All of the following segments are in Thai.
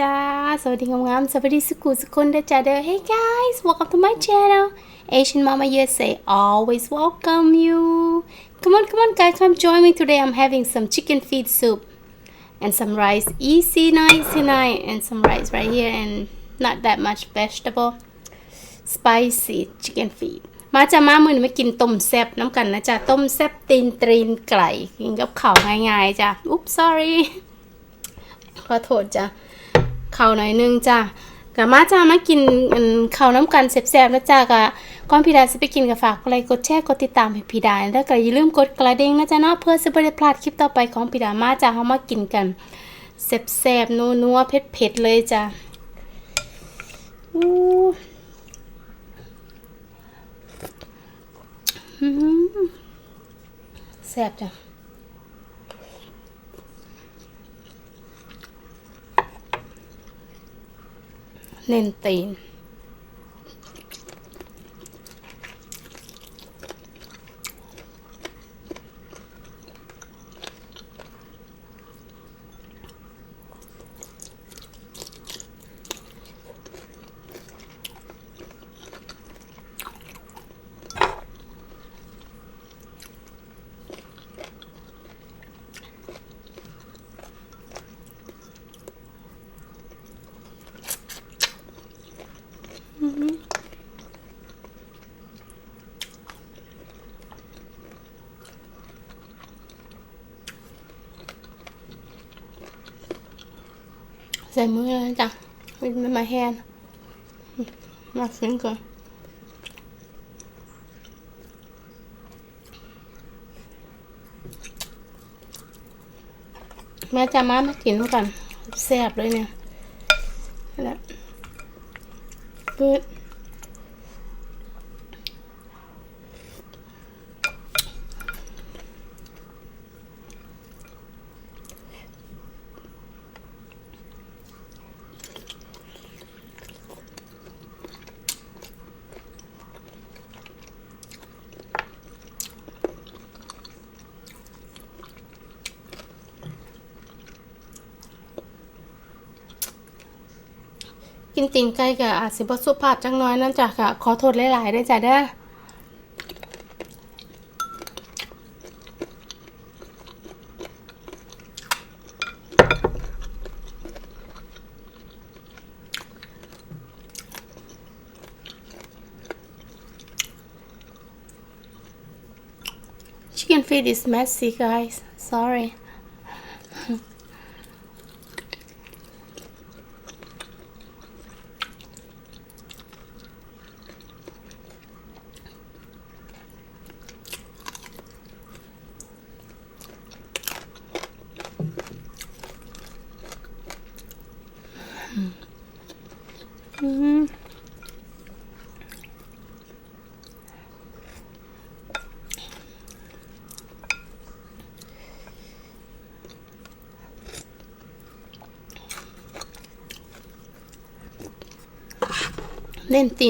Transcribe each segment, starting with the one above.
จ้า สวัสดีงามๆสวัสดีสุขุสุคนเด้อจ้าเด้อ Hey guys welcome to my channel Asian Mama USA always welcome you come on come on guys come join me today I'm having some chicken feet soup and some rice easy nice tonight and some rice right here and not that much vegetable spicy chicken feet มาจ้ามามือนมากินต้มแซ่บน้ำกันนะจ้าต้มแซ่บตีนตรีนไก่กินกับข้าวง่ายๆจ้าอุ๊บ sorry ขอโทษจ้ะ ขาหน่อยนึงจ้ะกะมาจ้ามากินข้าวน้ำกันแซ่บๆนะจ้ากะก่อนพี่ดาสิไปกินกับฝากกดไลค์กดแชร์กดติดตามให้พี่ดาแล้วก็อย่าลืมกดกระดิ่งนะจ๊ะเนาะเพื่อจะไม่ได้พลาดคลิปต่อไปของพี่ดามาจ้าเฮามากินกันแซ่บๆนัวๆเผ็ดๆเลยจ้ะอู้หือแซ่บจ้ะ 19 ส่มือเลยจ้ะเป็นมาแฮนมาขึ้นก่อนแม่จะมามากินกันแซ่บเลยเนี่ยนั่นแหละปื กินตีนไก่กะอาจสิบ่สุภาพจังน้อยนั่นจ้ะกะขอโทษหลายๆได้จ้ะเด้อ Chicken feet is messy, guys. Sorry.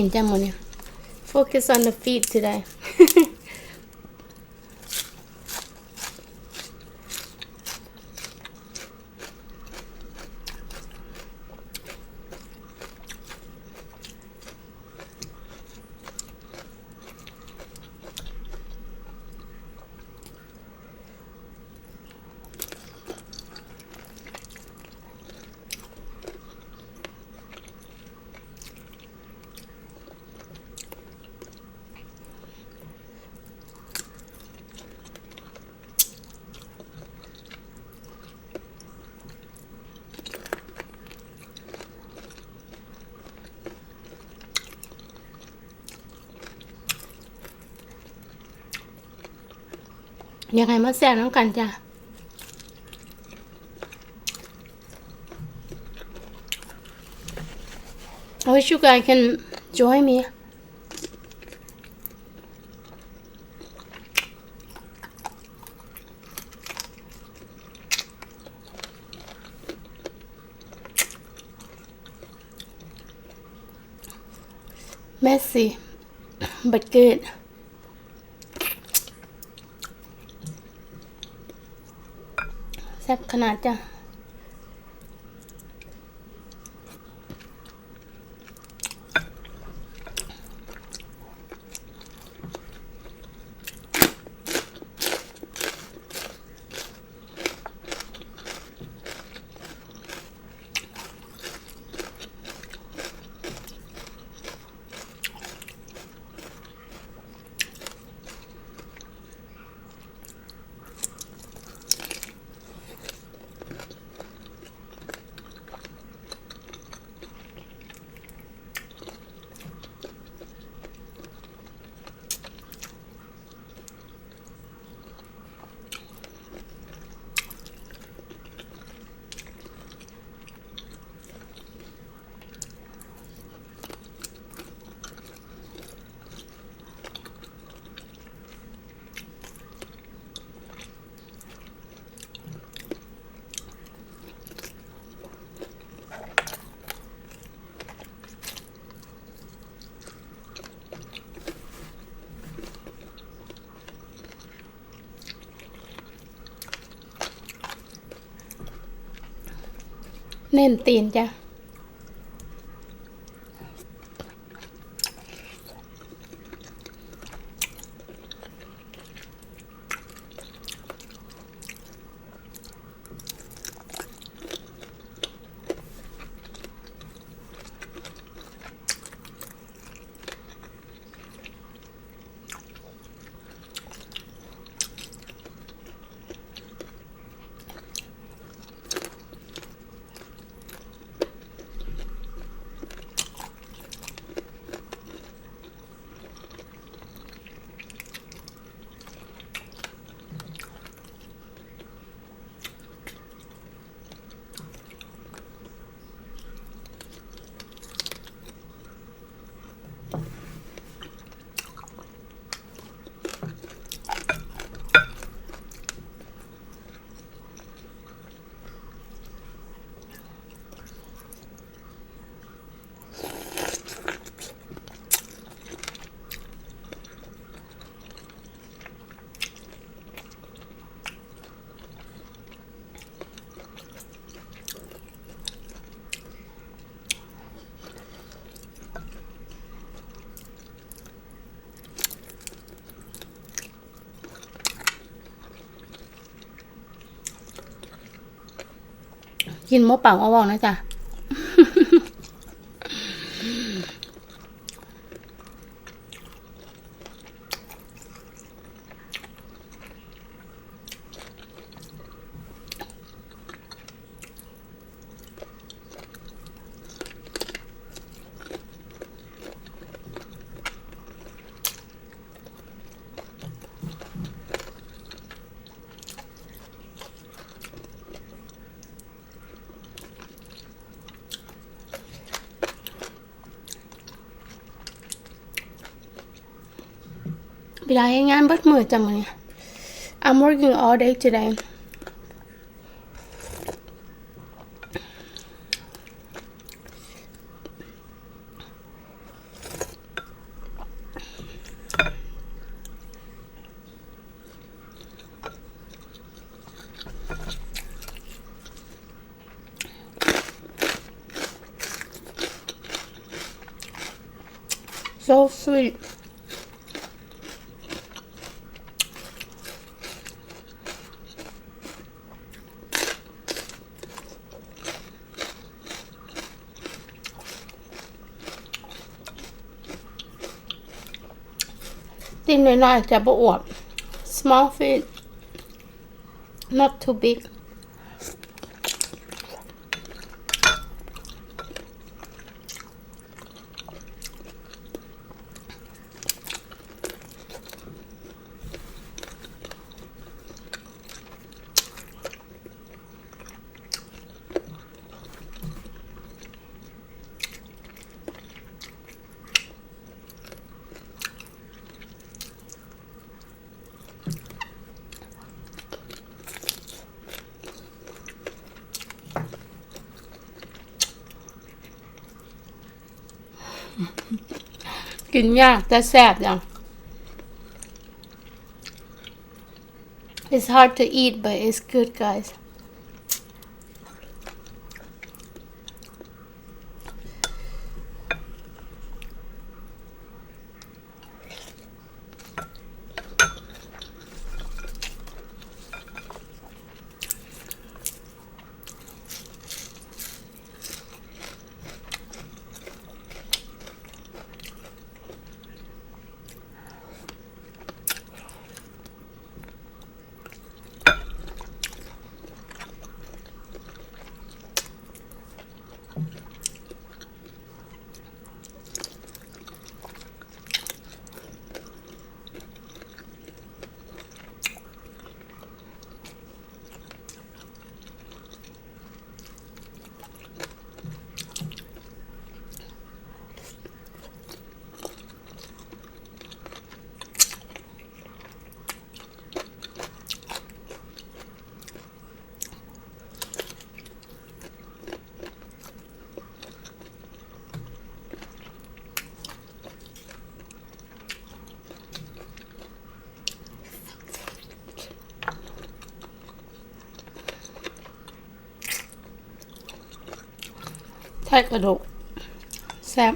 ดเนี่ย focus on the feet today ยังไงมาแซ่บน้องกันจ้ะไ wish you guys can join me แมสซี่บัตเกิด ซ่บขนาดจ้ะ เน้นตีนจ้ะ กินมะเป่าเอาวองนะจ๊ะ เวลาให้งานเบิดมือจังเลย I'm working all day today so sweet ตีนน้อยๆจะบอวบ small feet not too big กินยากแต่แซ่บจัง It's hard to eat but it's good guys ไข่กระดูกแซ่บ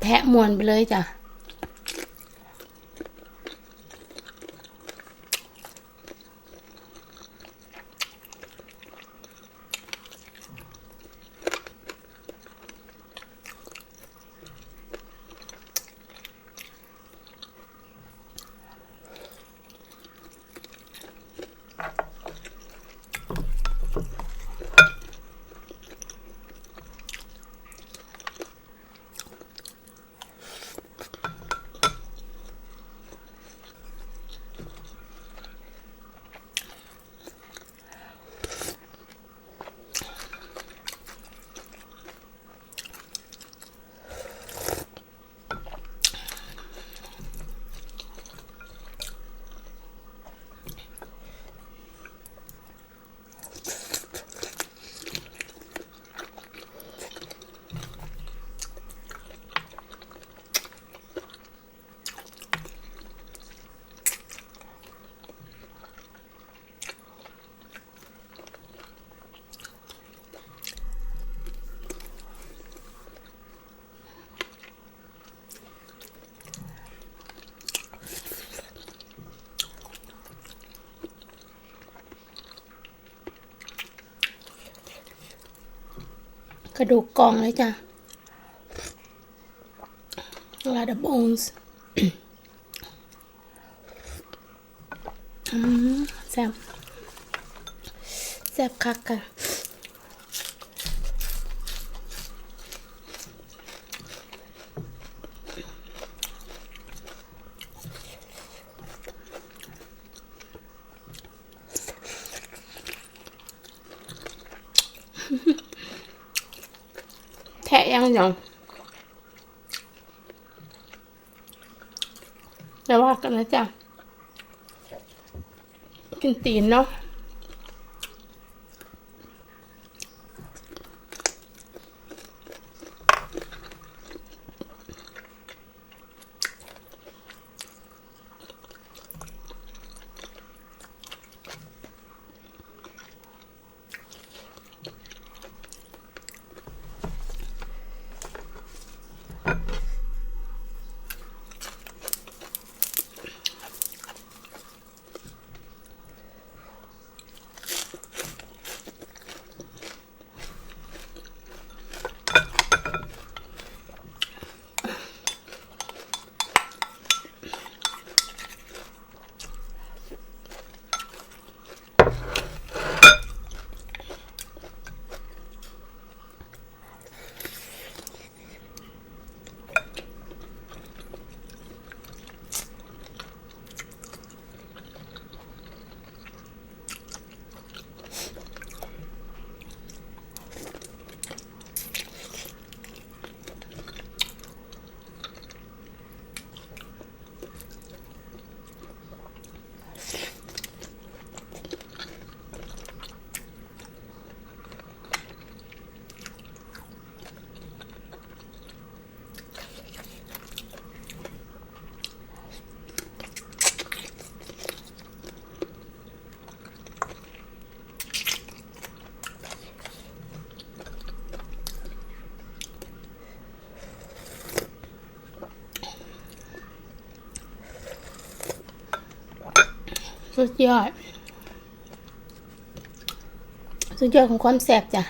แทะมวนไปเลยจ้ะ กระดูกกองเลยจ้ะ a lot of bones อืมแซ่บแซ่บคักกัน แทะยังยังแต่ว่ากันนะจ๊ะกินตีนเนาะ สุดยอด สุดยอดของความแสบจ้ะ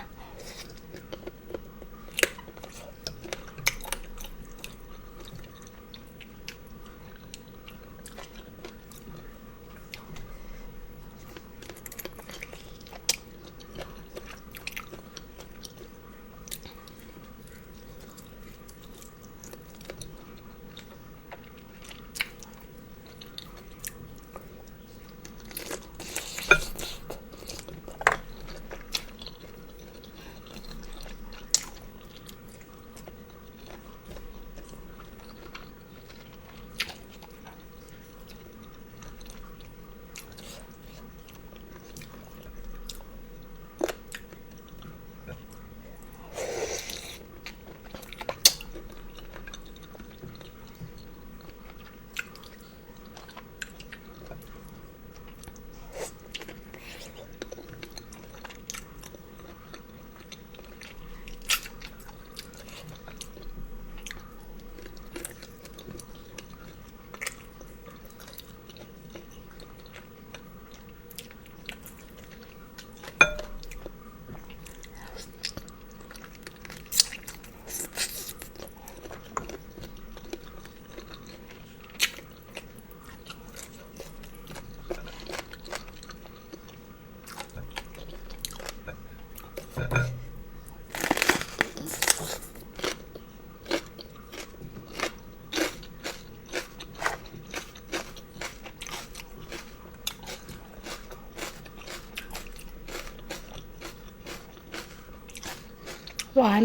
หวาน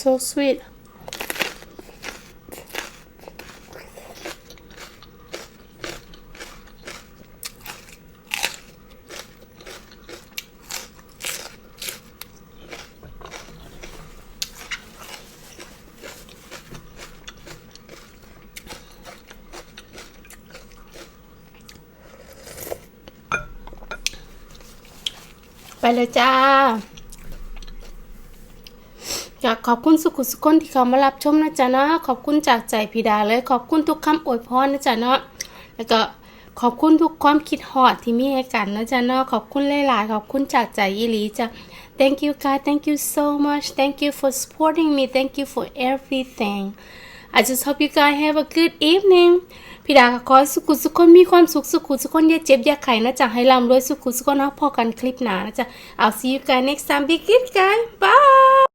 so sweet ไปเลยจ้า อยากขอบคุณสุขุสุขคนที่เขามารับชมนะจ๊ะเนาะขอบคุณจากใจพีดาเลย ขอบคุณทุกคำอวยพรนะจ๊ะเนาะแล้วก็ขอบคุณทุกความคิดฮอดที่มีให้กันนะจ๊ะเนาะขอบคุณหลายๆขอบคุณจากใจยีหลีจ้ะ thank you guys thank you so much thank you for supporting me thank you for everything I just hope you guys have a good evening พี่ดาขอสุขุสุขคนมีความสุขสุขุสุขคนอย่าเจ็บอย่าไข้นะจ๊ะให้ร่ำรวยสุขุสุขคนเนาะพอกันคลิปหนานะจ๊ะ I'll see you guys next time be good guys bye